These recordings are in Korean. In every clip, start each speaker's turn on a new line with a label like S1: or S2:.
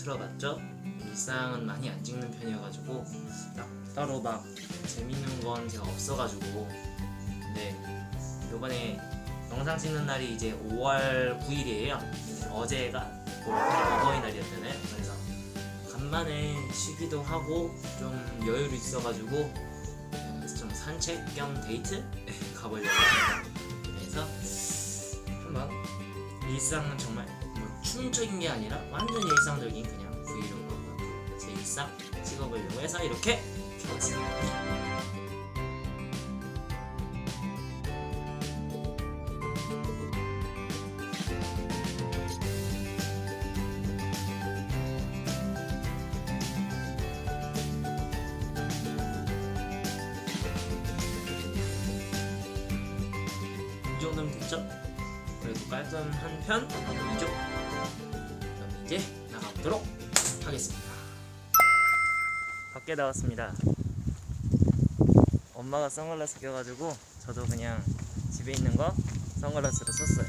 S1: 틀어봤죠. 일상은 많이 안 찍는 편이어가지고 딱 따로 막 재밌는 건 제가 없어가지고 근데 요번에 영상 찍는 날이 이제 5월 9일이에요. 어제가 어버이날이었잖아요. 그래서 간만에 쉬기도 하고 좀 여유를 있어가지고 좀 산책 겸 데이트 가보려고 합니다. 그래서 한번 일상은 정말 뭐 충적인 게 아니라 완전 일상적인 그냥 브이로그 제 일상 찍어보려고 해서 이렇게 켜봤습니다. 이 정도면 됐죠? 그래도 깔끔한 편 이죠? 그럼 이제 나가보도록 하겠습니다. 밖에 나왔습니다. 엄마가 선글라스 껴가지고 저도 그냥 집에 있는 거 선글라스로 썼어요.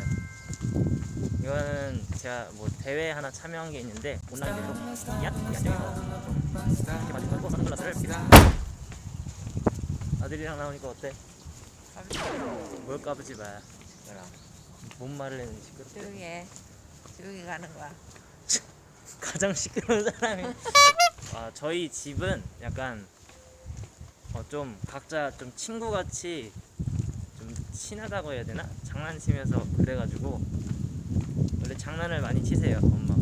S1: 이거는 제가 뭐 대회 하나 참여한 게 있는데 온라인으로 야 안녕해서 이렇게 가지고 선글라스를 아들이랑 나오니까 어때? 뭘 까부지 마. 얘들아. 뭔 말을 했는지 시끄럽다.
S2: 조용히 해. 조용히 가는 거야.
S1: 가장 시끄러운 사람이. 아 저희 집은 약간 어, 좀 각자 좀 친구같이 좀 친하다고 해야 되나? 장난치면서 그래가지고 원래 장난을 많이 치세요 엄마가.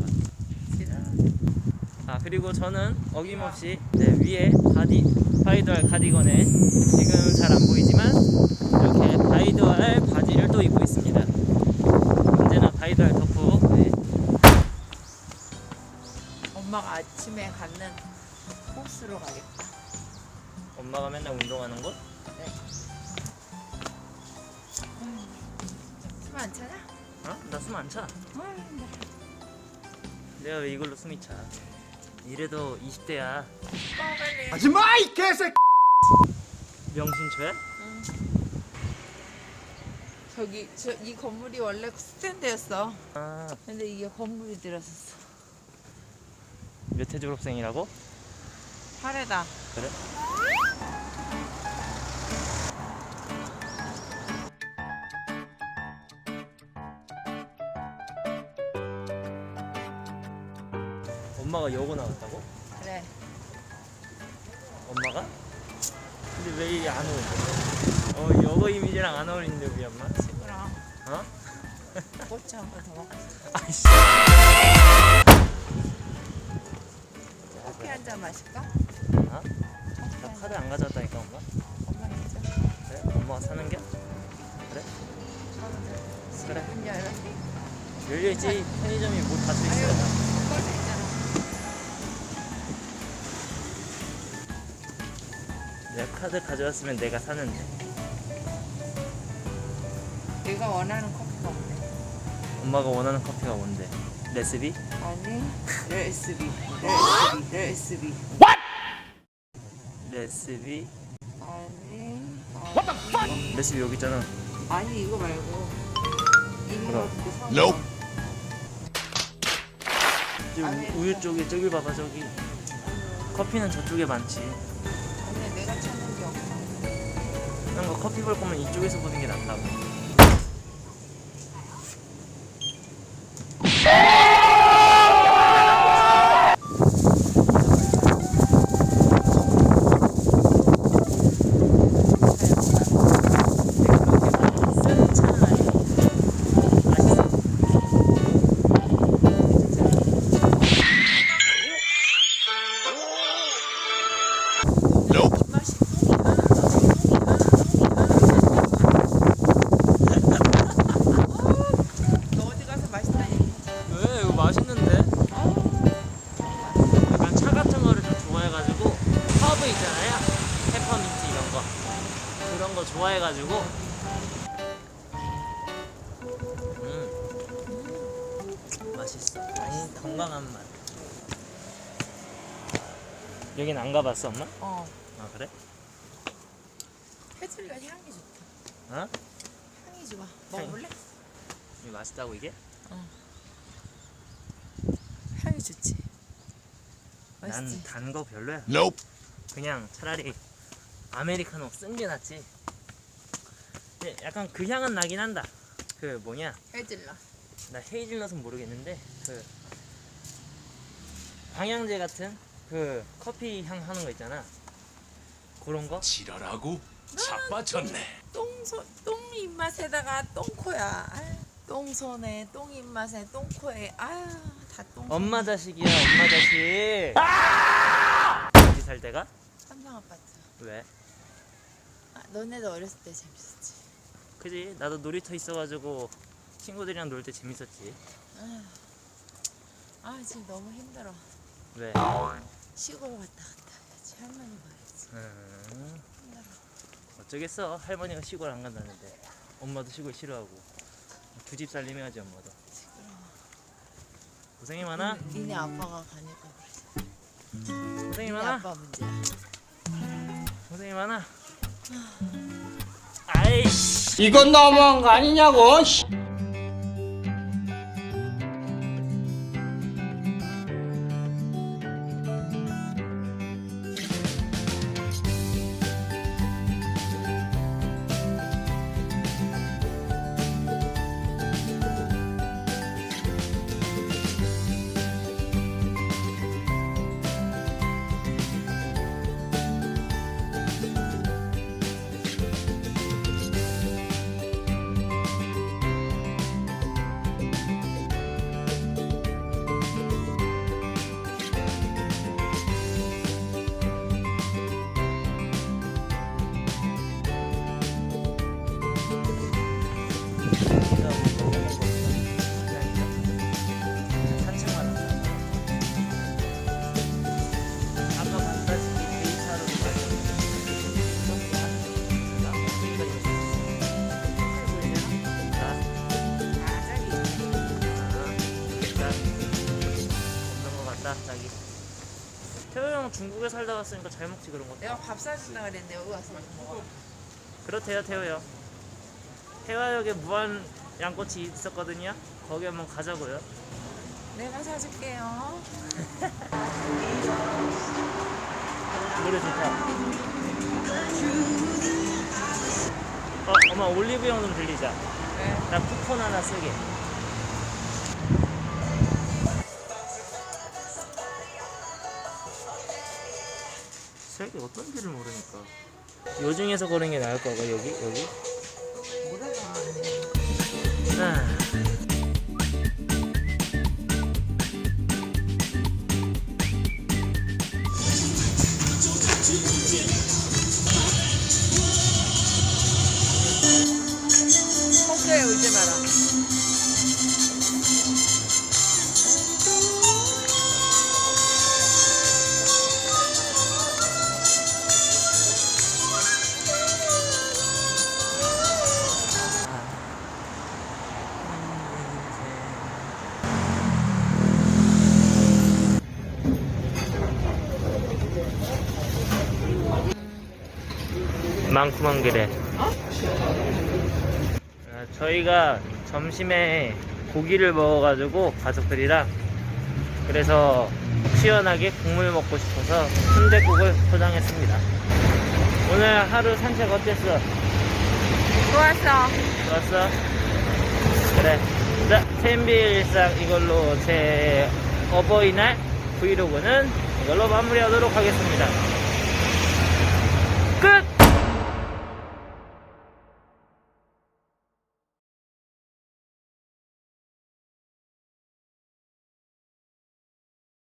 S1: 아 그리고 저는 어김없이 네, 위에 바디 바이드알 가디건에 지금 잘 안 보이지만 이렇게 바이드알 바지를 또 입고 있습니다. 언제나 바이드알 덕후.
S2: 엄마가 아침에 갖는 코스로 가겠다.
S1: 엄마가 맨날 운동하는 곳?
S2: 숨안 차냐?
S1: 어? 나 숨 안 차.
S2: 어이,
S1: 내가 왜 이걸로 숨이 차? 이래도 20대야.
S2: 빨리.
S3: 하지마 이 개새끼
S1: 명신초야?
S2: 저기 저 이 건물이 원래 스탠드였어.
S1: 아,
S2: 근데 이게 건물이 들어섰어.
S1: 몇해 졸업생이라고?
S2: 파래다.
S1: 그래? 엄마가 여고 나왔다고?
S2: 그래.
S1: 엄마가? 근데 왜 이게 안 어울려? 어, 여고 이미지랑 안 어울리는데 우리 엄마?
S2: 시끄러.
S1: 어?
S2: 꽃차 한번 더 먹어.
S1: 아이씨.
S2: 한 잔 마실까?
S1: 어? 나 카드 안 가져왔다니까 엄마?
S2: 엄마 있어.
S1: 그래? 엄마가 사는 게? 그래? 그래.
S2: 문 열었니?
S1: 열려있지 편의점이 못 닫혀 있어
S2: 꺼져 있잖아.
S1: 내가 카드 가져왔으면 내가 사는데
S2: 내가 원하는 커피가 없네.
S1: 엄마가 원하는 커피가 뭔데? 레시피?
S2: 아니, 레시피, 레시피, 레시피.
S1: 레시피?
S2: 아니, 아니,
S1: 레시피 여기 있잖아
S2: 아니 이거 말고 이거
S1: 그럼.
S3: Nope.
S1: 저기
S2: 아니,
S1: 우- 우유 쪽에 저기 봐봐 저기 커피는 저쪽에 많지
S2: 아니 내가 찾는 게 없어.
S1: 그런 거 커피 볼 거면 이쪽에서 보는 게 낫다고 그런 거 좋아해가지고 음 맛있어 아니 건강한 맛 여긴 안 가봤어 엄마?
S2: 어.
S1: 아 그래?
S2: 해질려 향이 좋다.
S1: 어?
S2: 향이 좋아. 먹어볼래?
S1: 이거 맛있다고 이게?
S2: 향이 좋지. 맛있지.
S1: 단거 별로야.
S3: Nope.
S1: 그냥 차라리 아메리카노 쓴 게 낫지. 근데 약간 그 향은 나긴 한다. 그 뭐냐?
S2: 해질라.
S1: 나 헤이즐넛은 모르겠는데 그 방향제 같은 그 커피 향 하는 거 있잖아. 그런 거?
S3: 지랄하고 자빠졌네.
S2: 똥손 똥 입맛에다가 똥코야. 아유, 똥손에 똥 입맛에 똥코에 아유 다 똥.
S1: 엄마 자식이야, 엄마 자식. 어디 살 때가?
S2: 삼성 아파트.
S1: 왜?
S2: 아, 너네도 어렸을 때 재밌었지.
S1: 그지? 나도 놀이터 있어가지고 친구들이랑 놀 때 재밌었지.
S2: 아유. 아 지금 너무 힘들어.
S1: 왜?
S2: 시골 갔다 갔다 해야지. 할머니 봐야지.
S1: 음,
S2: 힘들어.
S1: 어쩌겠어. 할머니가 시골 안 간다는데. 엄마도 시골 싫어하고. 두 집 살림 해야지 엄마도. 고생이 많아?
S2: 니네 아빠가 가니까 그러지.
S1: 고생이
S2: 니네
S1: 많아?
S2: 아빠 문제야.
S1: 고생이 많아?
S4: 이건 너무한 거 아니냐고. 씨.
S1: 자기. 태호 형 중국에 살다 왔으니까 잘 먹지 그런 거.
S2: 내가 밥 사준다 그랬는데 여기 와서 먹어.
S1: 그렇대요 태호 형. 태화역에 무한 양꼬치 있었거든요. 거기 한번 가자고요.
S2: 내가 사줄게요.
S1: 노래 좋다. 어, 엄마 올리브 영 좀 들리자.
S2: 왜?
S1: 나 쿠폰 하나 쓰게. 색이 어떤 길을 모르니까. 요 중에서 걸은 게 나을 거가 여기 여기. 아. 많구만 그래. 아, 저희가 점심에 고기를 먹어가지고 가족들이랑 그래서 시원하게 국물 먹고 싶어서 순대국을 포장했습니다. 오늘 하루 산책 어땠어?
S2: 좋았어.
S1: 좋았어? 그래. 자, 템비 일상 이걸로 제 어버이날 브이로그는 이걸로 마무리하도록 하겠습니다. 끝!